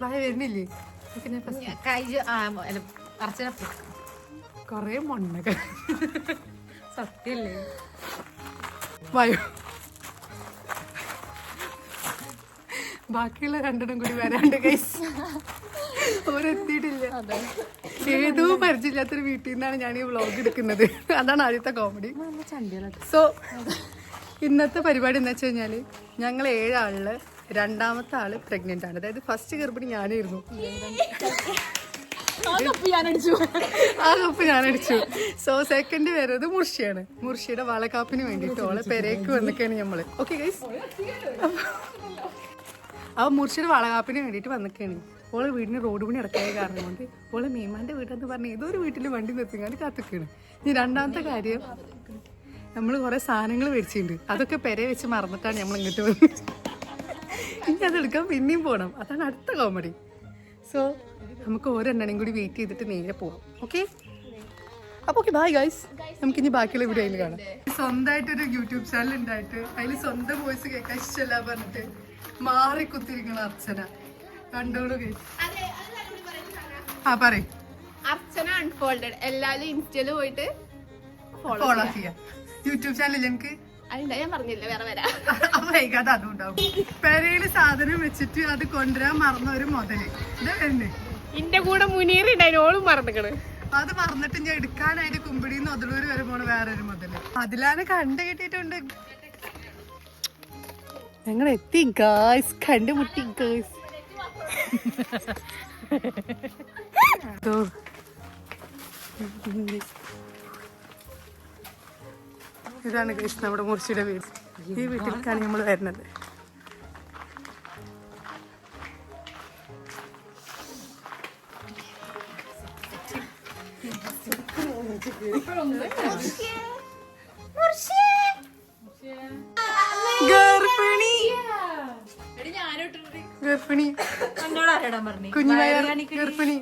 വായ വരുന്നില്ലേ? കൊറേ മണ്ണൊക്കെ സത്യല്ലേ? വയോ. ബാക്കിയുള്ള രണ്ടെണ്ണം കൂടി വരാണ്ട് കൈസ് അവരെത്തിയിട്ടില്ല. ഏതോ പരിചയമില്ലാത്തൊരു വീട്ടിൽ നിന്നാണ് ഞാൻ ഈ വ്ളോഗ് എടുക്കുന്നത്. അതാണ് ആദ്യത്തെ കോമഡി സോ ഇന്നത്തെ പരിപാടി എന്ന് വെച്ച് കഴിഞ്ഞാൽ ഞങ്ങൾ ഏഴാളിൽ രണ്ടാമത്തെ ആൾ പ്രഗ്നന്റ് ആണ്. അതായത് ഫസ്റ്റ് ഗർഭിണി ഞാനായിരുന്നു. ആ കപ്പ് ഞാൻ അടിച്ചു സോ സെക്കൻഡ് വരുന്നത് മുർഷിയാണ്. മുർഷിയുടെ വളക്കാപ്പിന് വേണ്ടിയിട്ട് ഓളെ പെരേക്ക് വന്നിക്കാണ് നമ്മൾ ഓക്കെ ഗൈസ് അപ്പൊ മുർഷിയുടെ വളകാപ്പിന് വേണ്ടിയിട്ട് വന്നിക്കാണ്. ഓളെ വീടിന് റോഡ് പണി ഇറക്കായ കാരണം കൊണ്ട് ഓളെ മീമാന്റെ വീടെന്ന് പറഞ്ഞ ഏതൊരു വീട്ടിലും വീട്ടിൽ വണ്ടി നിർത്തിക്കാണ്ട് കാത്തിക്കാണ്. ഇനി രണ്ടാമത്തെ കാര്യം നമ്മൾ കുറെ സാധനങ്ങൾ മേടിച്ചിട്ടുണ്ട്. അതൊക്കെ പെരെ വെച്ച് മറന്നിട്ടാണ് നമ്മൾ ഇങ്ങോട്ട് വന്നത്. ഇനി അതെടുക്കാൻ പിന്നെയും പോകണം അതാണ് അടുത്ത കോമഡി സോ നമുക്ക് ഓരോണ്ണെണ്ണം കൂടി വെയിറ്റ് ചെയ്തിട്ട് നേരെ പോവാം. ഓക്കെ അപ്പൊ ഓക്കെ ബൈ ഗൈസ് നമുക്ക് ഇനി ബാക്കിയുള്ള വീഡിയോയിൽ കാണാം. സ്വന്തമായിട്ടൊരു യൂട്യൂബ് ചാനൽ ഉണ്ടായിട്ട് അതിൽ സ്വന്തം വോയിസ് കേൾക്കാൻ ഇഷ്ടമല്ല പറഞ്ഞിട്ട് മാറി കുത്തിരിക്കണ അർച്ചന. കണ്ടോളൂ. ആ പറയും. അർച്ചന അൺഫോൾഡഡ് എല്ലാവരും ഇൻസ്റ്റയിൽ പോയിട്ട് ഫോളോ ചെയ്യാം. യൂട്യൂബ് ചാനൽ ഞങ്ങൾക്ക് അതിന്റെ ഞാൻ പറഞ്ഞില്ല വേറെ വരാം. വൈകാതെ അതും ഉണ്ടാവും പെരയിൽ സാധനം വെച്ചിട്ട് അത് കൊണ്ടുവരാൻ മറന്ന ഒരു മുതൽ. ഇതാ വരുന്നേ. ഇന്റെ കൂടെ മുനീർ ഉണ്ടായിരുന്നു മറന്നിക്കണ്. അത് മറന്നിട്ട് ഞാൻ എടുക്കാനായിട്ട് കുമ്പിടിന്ന് ഒതളൂര് വരെ പോണ വേറൊരു മുതൽ. അതിലാണ് കണ്ടു കിട്ടിയിട്ടുണ്ട്. ഞങ്ങൾ എത്തി ഗായ്സ് കണ്ടുമുട്ടി ഗായ്സ് ഇതാണ് കൃഷ്ണ നമ്മുടെ മുർച്ചിയുടെ വീട്. ഈ വീട്ടിലേക്കാണ് നമ്മൾ വരുന്നത്. ഗർഭിണി. ഗർഭിണി. കുഞ്ഞുവയർ ഗർഭിണി.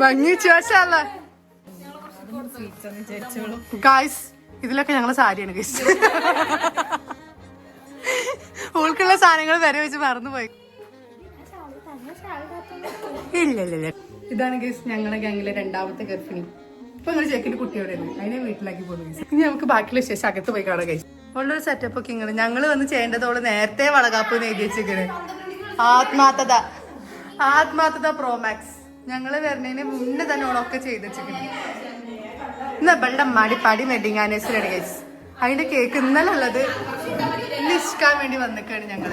ഭംഗി ചോശല്ല ഗായ്സ് ഇതിലൊക്കെ ഞങ്ങൾ സാരിയാണ് ഗൈസ് ഓൾക്കുള്ള സാധനങ്ങൾ വരെ വെച്ച് മറന്നുപോയി. ഇല്ല ഇല്ല ഇതാണ് ഗൈസ് ഞങ്ങളുടെ ഗാങ്ങിലെ രണ്ടാമത്തെ ഗർഭിണി. ഇപ്പൊ നിങ്ങൾ ചേക്കിന്റെ കുട്ടിയോടെ അതിനെ വീട്ടിലാക്കി പോകുന്നു ഇനി നമുക്ക് ബാക്കിയുള്ള ശേഷം അകത്ത് പോയി കാണാം ഗൈസ് ഉള്ളൊരു സെറ്റപ്പ് ഒക്കെ ഇങ്ങനെ. ഞങ്ങൾ വന്ന് ചെയ്യേണ്ടതോൾ നേരത്തെ വളകാപ്പ് എഴുതി വെച്ചിരിക്കണ്. ആത്മാർത്ഥത. ആത്മാർത്ഥത പ്രോമാക്സ് ഞങ്ങൾ വരണേനെ മുന്നേ തന്നെ ഓളൊക്കെ ചെയ്ത് വെച്ചിട്ടുണ്ട് ഇന്ന് ഇവളുടെ അമ്മാടി പടി വെഡിങ് ആനിവേഴ്സറി ഗൈസ് അതിന്റെ കേക്ക് ഇന്നലെ ഉള്ളത് നിഷ്കാൻ വേണ്ടി വന്നിക്കാണ് ഞങ്ങൾ.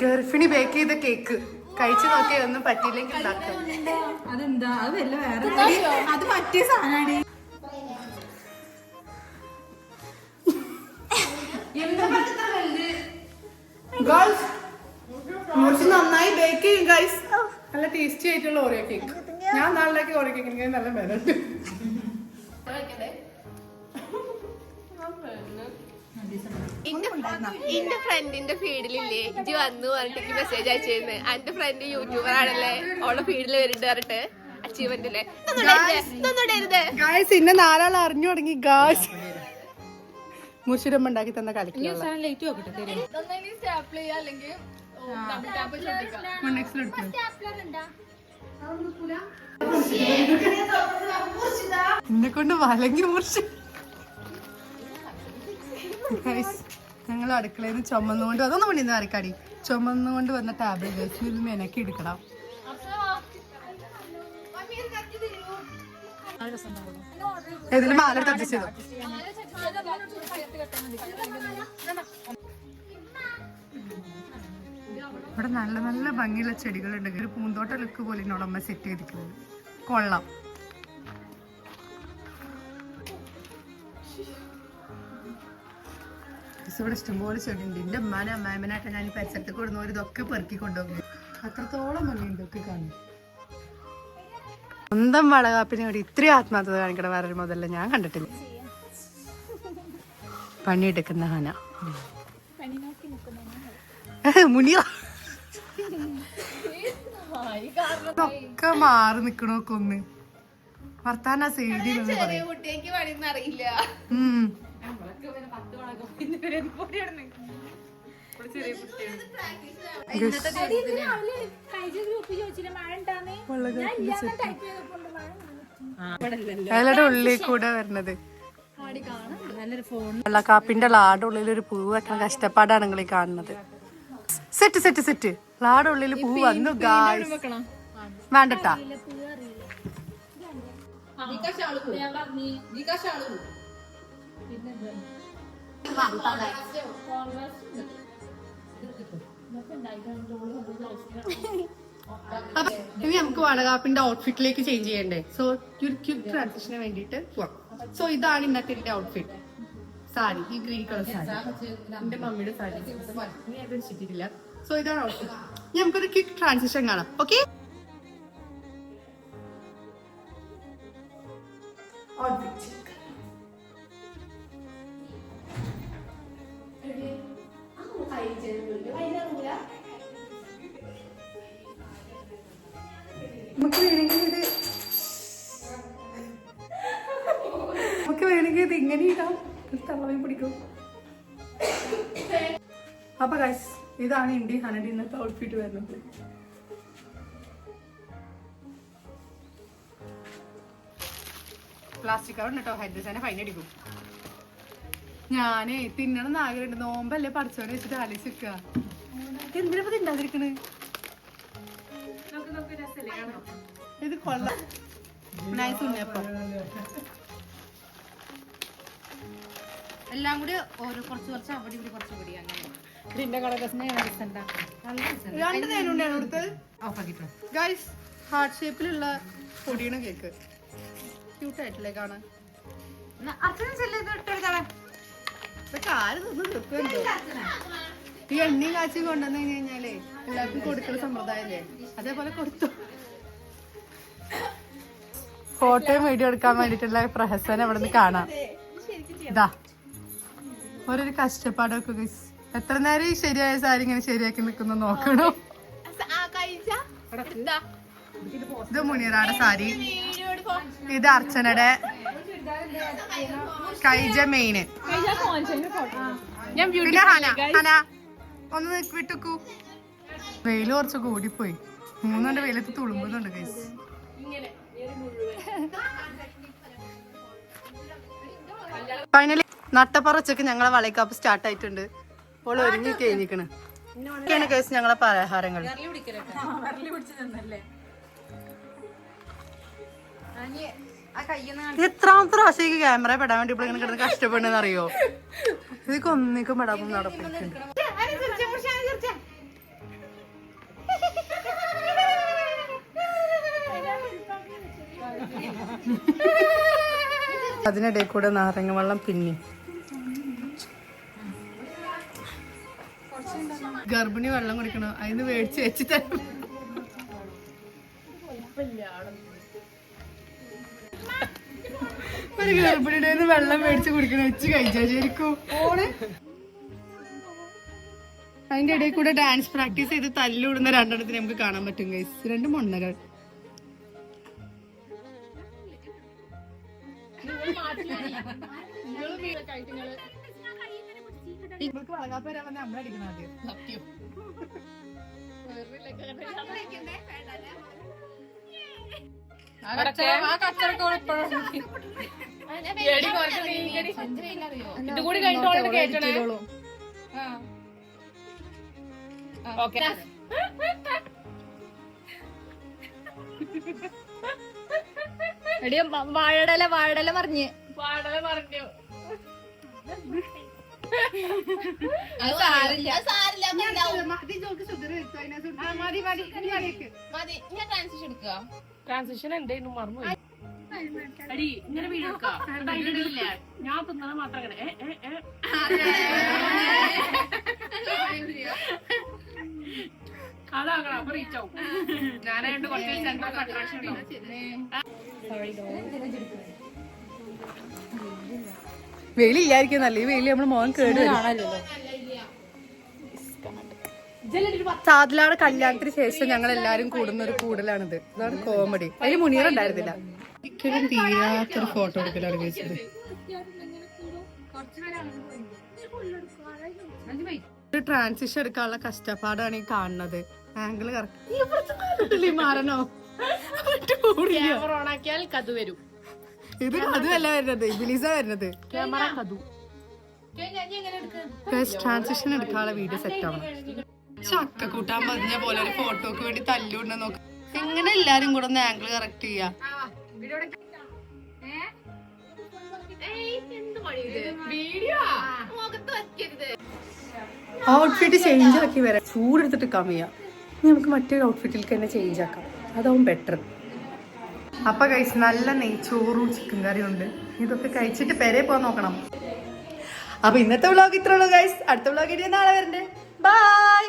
ഗർഭിണി ബേക്ക് ചെയ്ത കേക്ക് കഴിച്ചു നോക്കിയാൽ ഒന്നും പറ്റിയില്ലെങ്കിൽ ഉണ്ടാക്കാം. അതെന്താ? അത് വല്ല വേറെ അത് സാധനമാണ് ഗേൾസ് കുറച്ച് നന്നായി ബേക്ക് ചെയ്യും ഗൈസ് നല്ല ടേസ്റ്റി ആയിട്ടുള്ള ഓറിയോ കേക്ക് ഞാൻ നാളിലേക്ക് ഓറിയോ കേക്ക് എനിക്ക് നല്ല വിലണ്ട് എന്റെ ഫ്രണ്ടിന്റെ ഫീഡിലില്ലേ ഇജ്ജ് വന്നു പറഞ്ഞിട്ട് മെസ്സേജ് അയച്ചിരുന്നു. എന്റെ ഫ്രണ്ട് യൂട്യൂബർ ആണല്ലേ? ഓളെ ഫീഡിൽ വരുന്നുണ്ട് പറഞ്ഞിട്ട് അച്ചീവ്മെന്റ് അല്ലേ ഇതൊന്നും ഇടരുത്. ഗായ്സ് ഇന്നെ നാലാൾ അറിഞ്ഞു തുടങ്ങി ഗായ്സ് മുഷിരമ്മ ഉണ്ടാക്കി തന്ന കളിക്കും ലൈറ്റ് നോക്കട്ടെ തരും എന്നെ കൊണ്ട് വലങ്ങി മുറിച്ച്. ഞങ്ങൾ അടുക്കളയിൽ നിന്ന് ചുമന്നുകൊണ്ട് അതൊന്നും പണിയുന്ന ആർക്കാടി ചുമന്നുകൊണ്ട് വന്ന ടാബ്ലറ്റ് ഇത് മെനക്കി എടുക്കണം. ഇതിൽ മാല ചെയ്തു? ഇവിടെ നല്ല നല്ല ഭംഗിയുള്ള ചെടികളുണ്ട്. ഒരു പൂന്തോട്ട ലുക്ക് പോലെ ഉടമ സെറ്റ് ചെയ്തിരിക്കുന്നത്. കൊള്ളാം. ഇവിടെ ഇഷ്ടംപോലെ ചെടിയുണ്ട്. എന്റെ അമ്മാനെ അമ്മായമ്മനായിട്ട് ഞാൻ ഈ പരിസരത്ത് ഒരു ഇതൊക്കെ പെറുക്കി കൊണ്ടുപോകും അത്രത്തോളം ഭംഗിയുണ്ട് ഒക്കെ കാണും സ്വന്തം വളകാപ്പിനെ ഇവിടെ ഇത്രയും ആത്മാർത്ഥത കാണിക്കണ വേറൊരു മുതല്ല ഞാൻ കണ്ടിട്ടില്ല. പണിയെടുക്കുന്ന ഹന. മുനിയ? ഒക്കെ മാറി നിക്കണോക്കെ ഒന്ന് വർത്താന സൈഡിൽ കുട്ടിക്ക് പണിയൊന്നും അറിയില്ല. അയാളുടെ ഉള്ളിൽ കൂടെ വരണത്. വെള്ളക്കാപ്പിന്റെ ലാടുള്ളിൽ ഒരു പൂ വെക്കാൻ കഷ്ടപ്പാടാണ് നിങ്ങൾ കാണുന്നത്. Set set set. ലാടെ ഉള്ളിൽ പൂ വന്നു ഗായ്സ് വേണ്ടട്ടാ. അപ്പൊ ഇനി നമുക്ക് വളകാപ്പിന്റെ ഔട്ട്ഫിറ്റിലേക്ക് ചേഞ്ച് ചെയ്യണ്ടേ? സോ ഒരു ക്യൂക്ക് ട്രാൻസിഷന് വേണ്ടിട്ട് പോവാം. സോ ഇതാണ് ഇന്നത്തെ എന്റെ ഔട്ട്ഫിറ്റ് സാരി ഈ ഗ്രീൻ കളർ സാരി എന്റെ മമ്മിയുടെ സാരി ഞാൻ ഇത് വെച്ചിട്ടില്ല സോ ഇതാണ് ഔട്ട്ഫിറ്റ് നമുക്കൊരു ക്വിക്ക് ട്രാൻസിഷൻ കാണാം. ഓക്കെ നമുക്ക് വേണമെങ്കിൽ ഇത് നമുക്ക് വേണമെങ്കിൽ ഇത് ഇങ്ങനെ ഇടാം. തള്ളവേ പിടിക്കും. അപ്പൊ ഗൈസ് ഇതാണ് ഇന്ത്യ ഹനഡി ഇന്നത്തെ ഔട്ട്ഫിറ്റ് വരുന്നത്. പ്ലാസ്റ്റിക് കവർ കേട്ടോ ഹൈദ്രസാനെ ഫൈൻ അടിക്കും. ഞാനേ തിന്നണം എന്ന് ആഗ്രഹമുണ്ട്. നോമ്പല്ലേ പഠിച്ചോനെ വെച്ചിട്ട് ആലോചിച്ചിരിക്ക എന്തിനാ തിണ്ടാതിരിക്കണ് ഇത് കൊള്ളാം. നൈസ് ഉണ്ണിയപ്പം എല്ലാം കൂടി ഓരോ കുറച്ച് കുറച്ച് അവിടെ ഇവിടെ കുറച്ച് കൂടി അങ്ങനെ. ഇതിന്റെ രണ്ട് കൊടുത്തത്? ഗൈസ് ഹാർട്ട് ഷേപ്പിലുള്ള പൊടിയാണ് കേക്ക് ക്യൂട്ടായിട്ടില്ലേ കാണാൻ? ഇതൊക്കെ ആര് നിന്ന് തീർക്കുന്നുണ്ടോ ഈ എണ്ണയും കാച്ചി കൊണ്ടുവന്നു കഴിഞ്ഞ് കഴിഞ്ഞാലേ എല്ലാവർക്കും കൊടുക്കുന്ന സമ്പ്രദായല്ലേ അതേപോലെ കൊടുത്തു. ഫോട്ടോയും വീഡിയോ എടുക്കാൻ വേണ്ടിട്ടുള്ള പ്രഹസനം ഇവിടെ നിന്ന് കാണാം ഇതാ ഓരോരു കഷ്ടപ്പാടൊക്കെ. എത്ര നേരം ഈ ശരിയായ സാരി ഇങ്ങനെ ശരിയാക്കി നിൽക്കുന്ന നോക്കണം? ഇത് മുനീറാടെ സാരി. ഇത് അർച്ചനയുടെ കൈജ മെയിന്. പിന്നെ ഹന ഹന ഒന്ന് വിട്ടുക്കൂ. വെയിൽ കുറച്ച് കൂടിപ്പോയി. മൂന്നുണ്ട് വെയിലത്ത് തുളുമ്പുന്നുണ്ട് കൈസ് ഫൈനലി നട്ടപ്പറച്ചൊക്കെ ഞങ്ങളെ വളയക്കാപ്പ് സ്റ്റാർട്ട് ആയിട്ടുണ്ട്. അപ്പോൾ ഒരുങ്ങി കഴിഞ്ഞിക്കണ്. ഇതൊക്കെയാണ് കേസ് ഞങ്ങളെ പലഹാരങ്ങൾ. എത്രാമത്തെ പ്രാവശ്യം ക്യാമറ പെടാൻ വേണ്ടി ഇപ്പോൾ ഇങ്ങനെ കിടന്ന് കഷ്ടപ്പെടുന്നെന്ന് അറിയോ ഇതൊക്കെ ഒന്നിക്കും പെടാൻ നടപ്പിട്ടുണ്ട് അതിനിടയിൽ കൂടെ നാരങ്ങ വെള്ളം പിന്നി. ഗർഭിണി വെള്ളം കുടിക്കണം? അതിന് മേടിച്ച് വെച്ച് തരും ഒരു ഗർഭിണിയുടെ വെള്ളം മേടിച്ച് കുടിക്കണം? വെച്ച് കഴിച്ചാ ശരിക്കും. അതിന്റെ ഇടയിൽ കൂടെ ഡാൻസ് പ്രാക്ടീസ് ചെയ്ത് തല്ലുവിടുന്ന രണ്ടെണ്ണത്തിന് നമുക്ക് കാണാൻ പറ്റും ഗൈസ് രണ്ട് മൊണ്ണകൾ. ഇവർക്ക് വളകാപ്പ് വരാൻ വന്ന നമ്മളടിക്കണം ആദ്യം. സത്യം. ഇത് കൂടി കേട്ടണേ ഓക്കെ. വാഴടല വാഴടല പറഞ്ഞ് വാഴടല പറഞ്ഞു ട്രാൻസിഷൻ എന്തായിരുന്നു മറന്നു അടി ഇങ്ങനെ വീഡിയോ എടുക്കാം. ഞാൻ തിന്നത് മാത്രം അങ്ങനെ. അതാകണം അപ്പൊ റീച്ച് ആവും. ഞാനായിട്ട് കുറച്ച് സെന്റർ ഓഫ് അട്രാക്ഷൻ ഉണ്ടാവും വെയിലില്ലായിരിക്കും നല്ല ഈ വെളി നമ്മൾ മോൻ കേട് സാദിലാടെ കല്യാണത്തിന് ശേഷം ഞങ്ങൾ എല്ലാരും കൂടുന്ന ഒരു കൂടലാണിത്. ഇതാണ് കോമഡി അതിൽ മുനീർ ഉണ്ടായിരുന്നില്ല. ഒരിക്കലും തീരാത്തൊരു ഫോട്ടോ എടുക്കലാണ് ചോദിച്ചത് ഒരു ട്രാൻസിഷൻ എടുക്കാനുള്ള കഷ്ടപ്പാടാണ് ഈ കാണുന്നത്. Angle correct മാറണോ? ഓണാക്കിയാൽ കഥ വരും. ഇത് അതുമല്ല വരുന്നത്. ഇബിലിസ വരുന്നത്. ക്യാമറ കഥു ട്രാൻസിഷൻ എടുക്കാനുള്ള വീഡിയോ സെറ്റ് ആവണം. ചക്ക കൂട്ടാൻ പറഞ്ഞ പോലെ ഒരു ഫോട്ടോക്ക് വേണ്ടി തല്ലുണ്ട നോക്ക്. എങ്ങനെ എല്ലാരും കൂടെ ഒന്ന് ആംഗിൾ കറക്റ്റ് ചെയ്യാ? ഔട്ട്ഫിറ്റ് ചേഞ്ച് ആക്കി വരാം. ചൂടെടുത്തിട്ട് കമ്മിയാ ഇനി നമുക്ക് മറ്റൊരു ഔട്ട്ഫിറ്റിലേക്ക് തന്നെ ചേഞ്ച് ആക്കാം. അതാവും ബെറ്റർ അപ്പൊ കഴിച്ച് നല്ല നെയ്ച്ചോറും ചിക്കൻ കറിയും ഉണ്ട്. ഇതൊക്കെ കഴിച്ചിട്ട് പെരെ പോകാൻ നോക്കണം. അപ്പൊ ഇന്നത്തെ വ്ളോഗ് ഇത്രയുള്ളൂ ഗൈസ് അടുത്ത വ്ളോഗ് നാളെ വരണ്ടേ. ബൈ